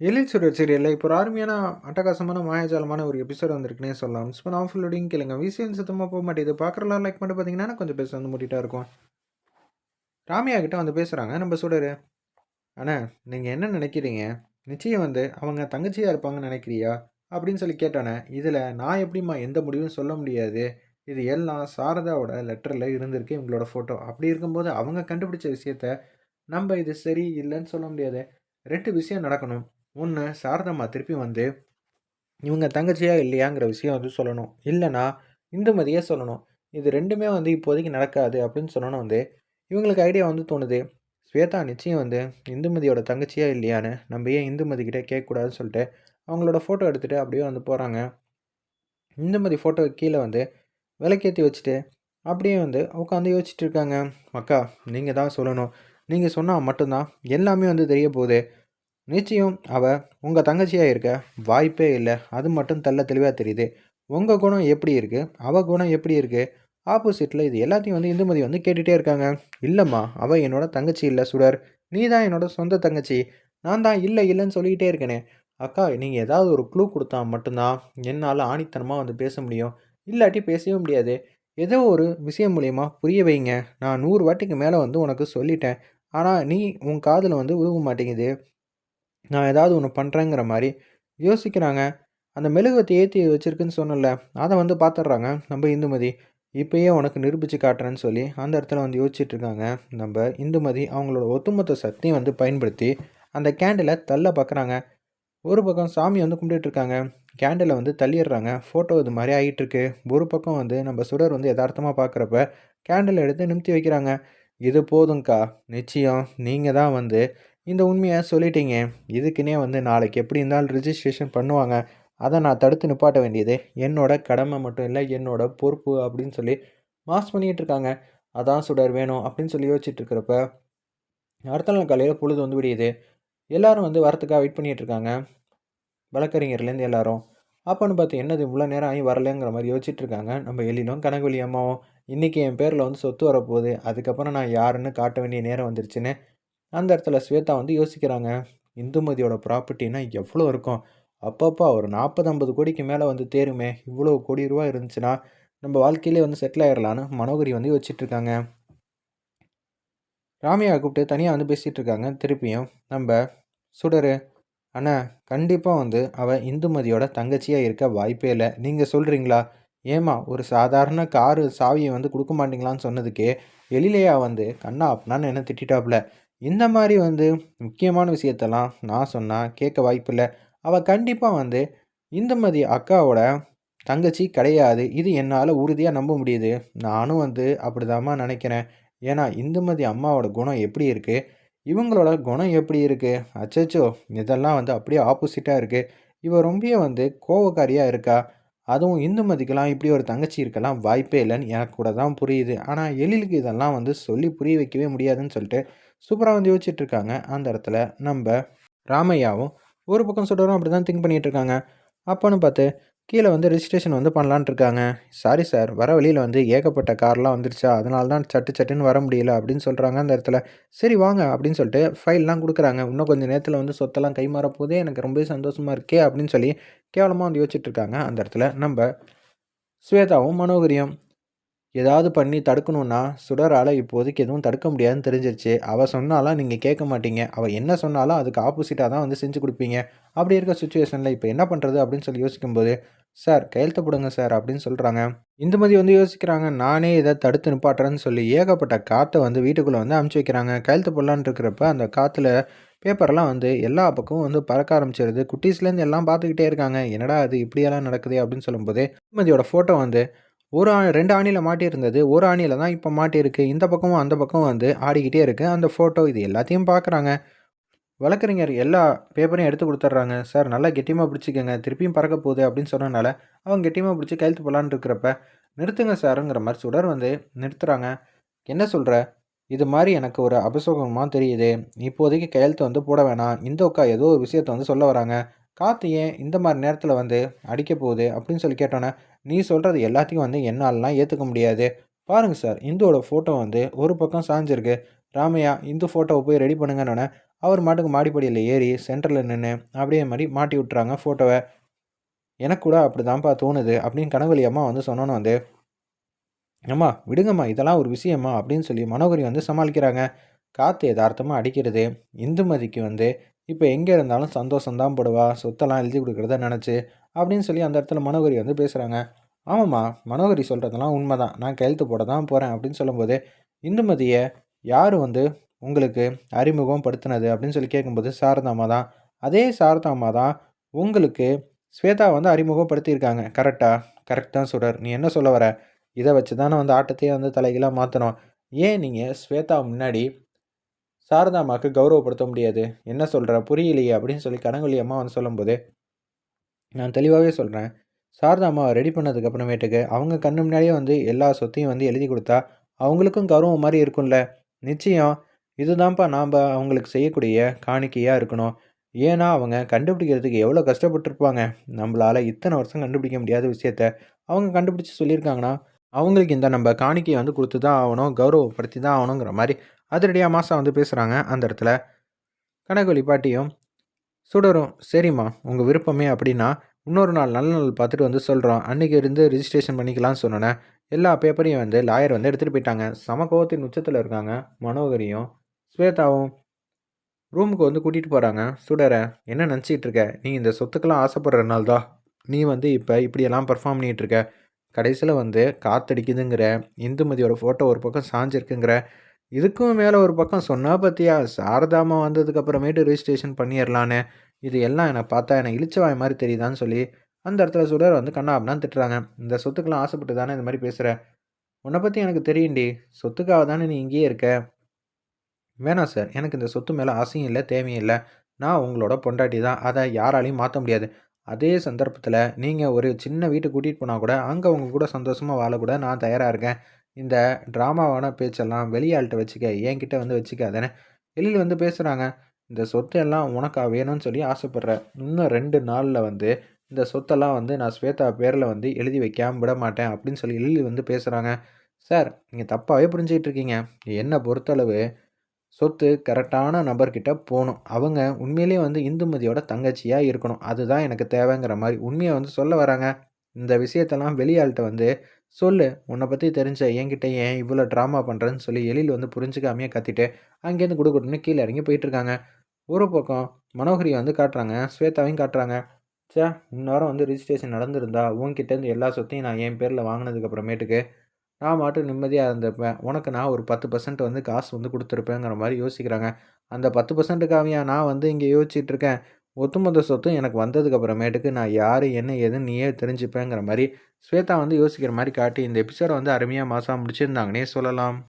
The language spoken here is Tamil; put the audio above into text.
எழில் சுடர் சீரியலில் இப்போ ஒரு அருமையான அட்டகாசமான மாயாஜாலமான ஒரு எபிசோட் வந்திருக்குன்னே சொல்லலாம். இப்போ நான் லோடிங் கேளுங்க. விஷயம் சுத்தமாக போக மாட்டேது பார்க்குறலாம் லைக் மட்டும் பார்த்தீங்கன்னா கொஞ்சம் பேச வந்து முட்டிட்டா இருக்கும். ராமியா கிட்ட வந்து பேசுகிறாங்க நம்ம சுடர் அண்ணா நீங்கள் என்ன நினைக்கிறீங்க? நிச்சயம் வந்து அவங்க தங்கச்சியாக இருப்பாங்கன்னு நினைக்கிறியா? அப்படின்னு சொல்லி கேட்டானே இதில் நான் எப்படிம்மா எந்த முடிவும் சொல்ல முடியாது? இது எல்லாம் சாரதாவோட லெட்டரில் இருந்திருக்கு இவங்களோட ஃபோட்டோ அப்படி இருக்கும்போது அவங்க கண்டுபிடிச்ச விஷயத்த நம்ம இது சரி இல்லைன்னு சொல்ல முடியாது. ரெண்டு விஷயம் நடக்கணும். ஒன்று சாரதம்மா திருப்பி வந்து இவங்க தங்கச்சியா இல்லையாங்கிற விஷயம் வந்து சொல்லணும். இல்லைனா இந்துமதியே சொல்லணும். இது ரெண்டுமே வந்து இப்போதைக்கு நடக்காது அப்படின்னு சொன்னோன்னு வந்து இவங்களுக்கு ஐடியா வந்து தோணுது. ஸ்வேதா நிச்சயம் வந்து இந்துமதியோட தங்கச்சியா இல்லையான்னு நம்ம ஏன் இந்துமதி கிட்டே கேட்கக்கூடாதுன்னு சொல்லிட்டு அவங்களோட ஃபோட்டோ எடுத்துகிட்டு அப்படியே வந்து போகிறாங்க இந்துமதி ஃபோட்டோ கீழே வந்து விளக்கேற்றி வச்சுட்டு அப்படியே வந்து உட்காந்து யோசிச்சுட்டு இருக்காங்க. அக்கா நீங்கள் தான் சொல்லணும். நீங்கள் சொன்னால் மட்டும்தான் எல்லாமே வந்து தெரிய போகுது. நிச்சயம் அவள் உங்கள் தங்கச்சியாக இருக்க வாய்ப்பே இல்லை. அது மட்டும் தள்ள தெளிவாக தெரியுது. உங்கள் குணம் எப்படி இருக்குது அவள் குணம் எப்படி இருக்குது ஆப்போசிட்டில் இது எல்லாத்தையும் வந்து இந்துமதி வந்து கேட்டுகிட்டே இருக்காங்க. இல்லைம்மா அவள் என்னோட தங்கச்சி இல்லை சுடர். நீ தான் என்னோட சொந்த தங்கச்சி. நான் தான் இல்லை இல்லைன்னு சொல்லிக்கிட்டே இருக்கேனே. அக்கா நீங்கள் ஏதாவது ஒரு க்ளூ கொடுத்தா மட்டும்தான் என்னால் ஆணித்தனமாக வந்து பேச முடியும். இல்லாட்டி பேசவே முடியாது. ஏதோ ஒரு விஷயம் மூலியமா புரிய வைங்க. நான் நூறு வாட்டிக்கு மேலே வந்து உனக்கு சொல்லிட்டேன். ஆனால் நீ உன் காதில் வந்து உருவ மாட்டேங்குது. நான் ஏதாவது ஒன்று பண்ணுறேங்கிற மாதிரி யோசிக்கிறாங்க. அந்த மெழுகுவத்தை ஏற்றி வச்சுருக்குன்னு சொன்னல அதை வந்து பார்த்துட்றாங்க நம்ம இந்துமதி இப்போயே உனக்கு நிரூபித்து காட்டுறேன்னு சொல்லி அந்த இடத்துல வந்து யோசிச்சுட்ருக்காங்க நம்ம இந்துமதி அவங்களோட ஒட்டுமொத்த சக்தியை வந்து பயன்படுத்தி அந்த கேண்டிலை தள்ள பார்க்குறாங்க ஒரு பக்கம் சாமி வந்து கும்பிட்டுருக்காங்க கேண்டிலை வந்து தள்ளிடுறாங்க. ஃபோட்டோ இது மாதிரி ஆகிட்டுருக்கு ஒரு பக்கம் வந்து நம்ம சுடர் வந்து யதார்த்தமாக பார்க்குறப்ப கேண்டில் எடுத்து நிறுத்தி வைக்கிறாங்க. இது போதுங்க்கா நிச்சயம் நீங்கள் தான் வந்து இந்த உண்மையை சொல்லிட்டீங்க. இதுக்குன்னே வந்து நாளைக்கு எப்படி இருந்தாலும் ரிஜிஸ்ட்ரேஷன் பண்ணுவாங்க. அதை நான் தடுத்து நிப்பாட்ட வேண்டியது. என்னோட கடமை மட்டும் இல்லை என்னோட பொறுப்பு அப்படின்னு சொல்லி மாஸ் பண்ணிகிட்டு இருக்காங்க. அதான் சுடர் வேணும் அப்படின்னு சொல்லி யோசிச்சுட்டு இருக்கிறப்ப அடுத்த நாள் காலையில் பொழுது வந்து விடியுது. எல்லோரும் வந்து வரத்துக்காக வெயிட் பண்ணிகிட்டு இருக்காங்க. வழக்கறிஞர்லேருந்து எல்லாரும். அப்போன்னு பார்த்து என்னது இவ்வளோ நேரம் ஆகி வரலங்கிற மாதிரி யோசிச்சுட்டு இருக்காங்க. நம்ம எழிலும் கனகுலி அம்மாவும். இன்றைக்கி என் பேரில் வந்து சொத்து வரப்போகுது. அதுக்கப்புறம் நான் யாருன்னு காட்ட வேண்டிய நேரம் வந்துருச்சுன்னு அந்த இடத்துல ஸ்வேதா வந்து யோசிக்கிறாங்க இந்துமதியோட ப்ராப்பர்ட்டினா எவ்வளோ இருக்கும்? அப்பப்போ ஒரு நாற்பது ஐம்பது கோடிக்கு மேலே வந்து தேருமே இவ்வளோ கோடி ரூபா இருந்துச்சுன்னா நம்ம வாழ்க்கையிலே வந்து செட்டில் ஆயிடலான்னு மனோகரி வந்து யோசிச்சுட்ருக்காங்க. ராமியா கூப்பிட்டு தனியாக வந்து பேசிகிட்டு இருக்காங்க திருப்பியும் நம்ம சுடரு அண்ணா கண்டிப்பாக வந்து அவள் இந்துமதியோட தங்கச்சியாக இருக்க வாய்ப்பே இல்லை. நீங்கள் சொல்கிறீங்களா ஏமா ஒரு சாதாரண காரு சாவியை வந்து கொடுக்க மாட்டீங்களான்னு சொன்னதுக்கே எழிலையா வந்து கண்ணா அப்படின்னா என்ன திட்டாப்புல இந்த மாதிரி வந்து முக்கியமான விஷயத்தெல்லாம் நான் சொன்னால் கேட்க வாய்ப்பில்லை. அவள் கண்டிப்பாக வந்து இந்துமதி அக்காவோட தங்கச்சி கிடையாது. இது என்னால் உறுதியாக நம்ப முடியுது. நானும் வந்து அப்படிதாம்மா நினைக்கிறேன். ஏன்னா இந்துமதி அம்மாவோட குணம் எப்படி இருக்குது இவங்களோட குணம் எப்படி இருக்குது அச்சச்சோ! இதெல்லாம் வந்து அப்படியே ஆப்போசிட்டாக இருக்குது இவ ரொம்ப வந்து கோவக்காரியாக இருக்கா? அதுவும் இந்துமதிக்கெல்லாம் இப்படி ஒரு தங்கச்சி இருக்கலாம் வாய்ப்பே இல்லைன்னு எனக்கு கூட தான் புரியுது. ஆனால் எழிலுக்கு இதெல்லாம் வந்து சொல்லி புரிய வைக்கவே முடியாதுன்னு சொல்லிட்டு சூப்பராக வந்து யோசிச்சுட்டு இருக்காங்க அந்த இடத்துல நம்ம ராமையாவும் ஒரு பக்கம் சொல்கிறோம் அப்படி தான் திங்க் பண்ணிகிட்டு இருக்காங்க அப்போன்னு பார்த்து கீழே வந்து ரிஜிஸ்ட்ரேஷன் வந்து பண்ணலான்ட்ருக்காங்க. சாரி சார் வர வழியில் வந்து ஏகப்பட்ட கார்லாம் வந்துருச்சா? அதனால தான் சட்டு சட்டுன்னு வர முடியல அப்படின்னு சொல்கிறாங்க அந்த இடத்துல. சரி வாங்க அப்படின்னு சொல்லிட்டு ஃபைல்லாம் கொடுக்குறாங்க. இன்னும் கொஞ்சம் நேரத்தில் வந்து சொத்தெல்லாம் கைமாற போதே எனக்கு ரொம்பவே சந்தோஷமாக இருக்கே அப்படின்னு சொல்லி கேவலமாக வந்து யோசிச்சுட்டு இருக்காங்க அந்த இடத்துல நம்ம ஸ்வேதாவும் மனோகரியம் ஏதாவது பண்ணி தடுக்கணுன்னா சுடரால் இப்போதைக்கு எதுவும் தடுக்க முடியாதுன்னு தெரிஞ்சிருச்சு. அவள் சொன்னாலும் நீங்கள் கேட்க மாட்டீங்க. அவள் என்ன சொன்னாலும் அதுக்கு ஆப்போசிட்டாக தான் வந்து செஞ்சு கொடுப்பீங்க. அப்படி இருக்க சுச்சுவேஷனில் இப்போ என்ன பண்ணுறது அப்படின்னு சொல்லி யோசிக்கும்போது சார் கையெழுத்து போடுங்க சார் அப்படின்னு சொல்கிறாங்க இந்துமதி வந்து யோசிக்கிறாங்க. நானே இதை தடுத்து நிப்பாட்டுறேன்னு சொல்லி ஏகப்பட்ட காற்றை வந்து வீட்டுக்குள்ளே வந்து அமுச்சு வைக்கிறாங்க. கையெழுத்து போடலான்னு இருக்கிறப்ப அந்த காற்றுல பேப்பர்லாம் வந்து எல்லா பக்கமும் வந்து பறக்க ஆரம்பிச்சிருது. குட்டீஸ்லேருந்து எல்லாம் பார்த்துக்கிட்டே இருக்காங்க. என்னடா அது இப்படியெல்லாம் நடக்குது அப்படின்னு சொல்லும்போது இந்துமதியோட ஃபோட்டோ வந்து ஒரு ஆ ரெண்டு ஆணியில் மாட்டியிருந்தது. ஒரு ஆணியில் தான் இப்போ மாட்டியிருக்கு. இந்த பக்கமும் அந்த பக்கம் வந்து ஆடிக்கிட்டே இருக்குது அந்த ஃபோட்டோ இது எல்லாத்தையும் பார்க்குறாங்க வழக்கறிஞர் எல்லா பேப்பரையும் எடுத்து கொடுத்துட்றாங்க. சார் நல்லா கெட்டியமாக பிடிச்சிக்கங்க. திருப்பியும் பறக்க போகுது அப்படின்னு சொன்னனால அவங்க கெட்டியமாக பிடிச்சி கையெழுத்து போகலான்னு இருக்கிறப்ப நிறுத்துங்க சாருங்கிற மாதிரி சுடர் வந்து நிறுத்துகிறாங்க என்ன சொல்கிற இது மாதிரி எனக்கு ஒரு அபசோகமாக தெரியுது. இப்போதைக்கு கையெழுத்து வந்து போட வேணாம். இந்த உக்கா ஏதோ ஒரு விஷயத்த வந்து சொல்ல வராங்க. காற்று ஏன் இந்த மாதிரி நேரத்தில் வந்து அடிக்க போகுது அப்படின்னு சொல்லி கேட்டோன்னே நீ சொல்கிறது எல்லாத்தையும் வந்து என்னாலலாம் ஏற்றுக்க முடியாது. பாருங்கள் சார் இந்துவோட ஃபோட்டோ வந்து ஒரு பக்கம் சாஞ்சிருக்கு. ராமையா இந்து ஃபோட்டோவை போய் ரெடி பண்ணுங்கன்னொன்னே அவர் மாட்டுக்கு மாடிப்படியில் ஏறி சென்டரில் நின்று அப்படியே மாதிரி மாட்டி விட்டுறாங்க ஃபோட்டோவை எனக்கு கூட அப்படி தான்ப்பா தோணுது அப்படின்னு கனகொலி அம்மா வந்து சொன்னோன்னு வந்து அம்மா விடுங்கம்மா இதெல்லாம் ஒரு விஷயமா? அப்படின்னு சொல்லி மனோகரி வந்து சமாளிக்கிறாங்க. காற்று யதார்த்தமாக அடிக்கிறது இந்துமதிக்கு வந்து இப்போ எங்கே இருந்தாலும் சந்தோஷம்தான் போடுவா சொத்தெல்லாம் எழுதி கொடுக்குறத நினச்சி அப்படின்னு சொல்லி அந்த இடத்துல மனோகரி வந்து பேசுகிறாங்க ஆமாம்மா மனோகரி சொல்கிறதெல்லாம் உண்மை தான் நான் கையெழுத்து போட தான் போகிறேன் அப்படின்னு சொல்லும்போது இந்துமதியை யார் வந்து உங்களுக்கு அறிமுகம் படுத்தினது? அப்படின்னு சொல்லி கேட்கும்போது சாரதாமா தான். அதே சாரதாமா தான் உங்களுக்கு ஸ்வேதா வந்து அறிமுகப்படுத்தியிருக்காங்க கரெக்டாக கரெக்டாக சுடர் நீ என்ன சொல்ல வர? இதை வச்சு தானே வந்து ஆட்டத்தையே வந்து தலைகளாக மாற்றணும் ஏன் நீங்கள் ஸ்வேதா முன்னாடி சாரதாமாவுக்கு கௌரவப்படுத்த முடியாது. என்ன சொல்கிற புரியலையே அப்படின்னு சொல்லி கனகொலி அம்மா வந்து சொல்லும்போது நான் தெளிவாகவே சொல்கிறேன் சாரதாமாவை ரெடி பண்ணதுக்கு அப்புறமேட்டுக்கு அவங்க கண்ணு முன்னாடியே வந்து எல்லா சொத்தையும் வந்து எழுதி கொடுத்தா அவங்களுக்கும் கௌரவம் மாதிரி இருக்கும்ல. நிச்சயம் இதுதான்ப்பா நாம் அவங்களுக்கு செய்யக்கூடிய காணிக்கையாக இருக்கணும். ஏன்னா அவங்க கண்டுபிடிக்கிறதுக்கு எவ்வளோ கஷ்டப்பட்டுருப்பாங்க. நம்மளால் இத்தனை வருஷம் கண்டுபிடிக்க முடியாத விஷயத்த அவங்க கண்டுபிடிச்சி சொல்லியிருக்காங்கன்னா அவங்களுக்கு இந்த நம்ம காணிக்கையை வந்து கொடுத்து தான் ஆகணும் கௌரவப்படுத்தி தான் ஆகணுங்கிற மாதிரி அதிரடியாக மாசா வந்து பேசுகிறாங்க அந்த இடத்துல. கனகோலி பாட்டியும் சுடரும் சரிம்மா. உங்கள் விருப்பமே அப்படின்னா இன்னொரு நாள் நல்ல நாள் பார்த்துட்டு வந்து சொல்கிறோம் அன்றைக்கி இருந்து ரிஜிஸ்ட்ரேஷன் பண்ணிக்கலாம்னு சொன்னேன். எல்லா பேப்பரையும் வந்து லாயர் வந்து எடுத்துகிட்டு போயிட்டாங்க. சம கோவத்தின் உச்சத்தில் இருக்காங்க மனோகரியும் ஸ்வேதாவும். ரூமுக்கு வந்து கூட்டிகிட்டு போகிறாங்க சுடரை என்ன நினச்சிக்கிட்டு இருக்க? நீ இந்த சொத்துக்கெல்லாம் ஆசைப்படுறதுனால தான். நீ வந்து இப்போ இப்படியெல்லாம் பர்ஃபார்ம் பண்ணிகிட்ருக்க கடைசியில் வந்து காத்தடிக்குதுங்கிற இந்துமதியோட ஃபோட்டோ ஒரு பக்கம் சாஞ்சிருக்குங்கிற இதுக்கும் மேலே ஒரு பக்கம் சொன்னால் பார்த்தியா சாரதாமா வந்ததுக்கப்புறமேட்டு ரிஜிஸ்ட்ரேஷன் பண்ணிடலான்னு இது எல்லாம் என்னை பார்த்தா என்னை இழிச்சவாய் மாதிரி தெரியுதான்னு சொல்லி அந்த இடத்துல சுடர் வந்து கண்ணா திட்டுறாங்க. இந்த சொத்துக்கெல்லாம் ஆசைப்பட்டு தானே இந்த மாதிரி பேசுகிற உன்னை பற்றி எனக்கு தெரியும்டி. சொத்துக்காக தானே நீ இங்கேயே இருக்க? வேணாம் சார். எனக்கு இந்த சொத்து மேலே ஆசையும் இல்லை தேவையும் இல்லை. நான் உங்களோட பொண்டாட்டி தான். அதை யாராலையும் மாற்ற முடியாது. அதே சந்தர்ப்பத்தில் நீங்கள் ஒரு சின்ன வீட்டை கூட்டிகிட்டு போனால் கூட அங்கே உங்கள் கூட சந்தோஷமாக வாழக்கூட நான் தயாராக இருக்கேன். இந்த ட்ராமாவான பேச்செல்லாம் வெளியாள்கிட்ட வச்சுக்க என்கிட்ட வந்து வச்சுக்காதானே வெளியில் வந்து பேசுகிறாங்க இந்த சொத்து எல்லாம் உனக்கா வேணும்னு சொல்லி ஆசைப்பட்றேன் இன்னும் ரெண்டு நாளில் வந்து இந்த சொத்தெல்லாம் வந்து நான் ஸ்வேதா பேரில் வந்து எழுதி வைக்காமல் விட மாட்டேன் அப்படின்னு சொல்லி எழுதி வந்து பேசுகிறாங்க சார் நீங்கள் தப்பாகவே புரிஞ்சுக்கிட்டு இருக்கீங்க. என்னை பொறுத்தளவு சொத்து கரெக்டான நபர்கிட்ட போகணும் அவங்க உண்மையிலேயே வந்து இந்துமதியோட தங்கச்சியாக இருக்கணும். அதுதான் எனக்கு தேவைங்கிற மாதிரி உண்மையை வந்து சொல்ல வராங்க. இந்த விஷயத்தெல்லாம் வெளியாள்கிட்ட வந்து சொல்லு உன்னை பற்றி தெரிஞ்ச என்கிட்ட ஏன் இவ்வளோ ட்ராமா பண்ணுறேன்னு சொல்லி எழில் வந்து புரிஞ்சுக்காமையே கத்திட்டு அங்கேருந்து கொடுக்கணும்னு கீழே இறங்கி போயிட்டுருக்காங்க. ஒரு பக்கம் மனோகரியை வந்து காட்டுறாங்க ஸ்வேதாவையும் காட்டுறாங்க. சே இன்னொரு வந்து ரிஜிஸ்ட்ரேஷன் நடந்திருந்தா உன்கிட்டேருந்து எல்லா சொத்தையும் நான் என் பேரில் வாங்கினதுக்கப்புறமேட்டுக்கு நான் மட்டும் நிம்மதியாக இருந்திருப்பேன். உனக்கு நான் ஒரு பத்து பர்சன்ட் வந்து காசு வந்து கொடுத்துருப்பேங்கிற மாதிரி யோசிக்கிறாங்க. அந்த பத்து பர்சன்ட்டுக்காவையா நான் வந்து இங்கே யோசிச்சுட்ருக்கேன் ஒட்டுமொத்த சொத்தும் எனக்கு வந்ததுக்கு அப்புறமேட்டுக்கு நான் யார் என்ன ஏதுன்னு நீயே தெரிஞ்சுப்பேங்கிற மாதிரி ஸ்வேதா வந்து யோசிக்கிற மாதிரி காட்டி இந்த எபிசோடை வந்து அருமையாக மாதம் முடிச்சிருந்தாங்கன்னே சொல்லலாம்.